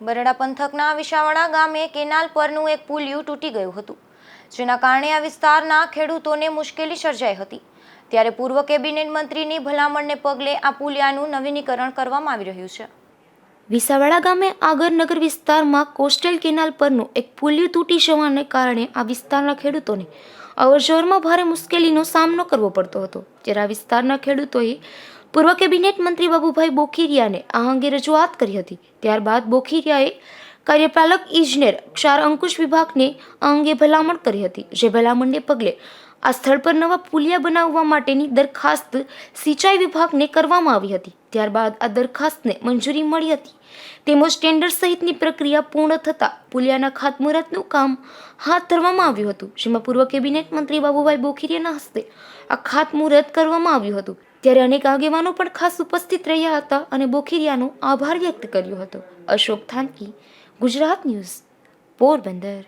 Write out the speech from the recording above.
બરડા પંથકના વિશાવાડા ગામે કેનાલ પરનું એક પુલિયું તૂટી ગયું હતું, જેના કારણે આ વિસ્તારના ખેડૂતોને મુશ્કેલી સર્જાઈ હતી. ત્યારે પૂર્વ કેબિનેટ મંત્રીની ભલામણને પગલે આ પુલિયાનું નવીનીકરણ કરવામાં આવી રહ્યું છે. વિસાવાડા ગામે આગરનગર વિસ્તારમાં કોસ્ટલ કેનાલ પરનું એક પુલિયું તૂટી જવાને કારણે આ વિસ્તારના ખેડૂતોને અવરજવરમાં ભારે મુશ્કેલીનો સામનો કરવો પડતો હતો, જ્યારે આ વિસ્તારના ખેડૂતોએ પૂર્વ કેબિનેટ મંત્રી બાબુભાઈ બોખીરિયાને આ અંગે રજૂઆત કરી હતી. ત્યારબાદ બોખીરિયાએ કાર્યપાલક ઇજનેર ક્ષાર અંકુશ વિભાગને આ અંગે ભલામણ કરી હતી, જે ભલામણને પગલે આ સ્થળ પર નવા પુલિયા બનાવવા માટેની દરખાસ્ત સિંચાઈ વિભાગને કરવામાં આવી હતી. ત્યારબાદ આ દરખાસ્તને મંજૂરી મળી હતી. તેમજ ટેન્ડર સહિતની પ્રક્રિયા પૂર્ણ થતાં પુલિયાના ખાતમુહૂર્તનું કામ હાથ ધરવામાં આવ્યું હતું, જેમાં પૂર્વ કેબિનેટ મંત્રી બાબુભાઈ બોખીરિયાના હસ્તે આ ખાતમુહૂર્ત કરવામાં આવ્યું હતું. ત્યારે અનેક આગેવાનો પણ ખાસ ઉપસ્થિત રહ્યા હતા અને બોખીરિયાનો આભાર વ્યક્ત કર્યો હતો. અશોક થાનકી, ગુજરાત ન્યૂઝ, પોરબંદર.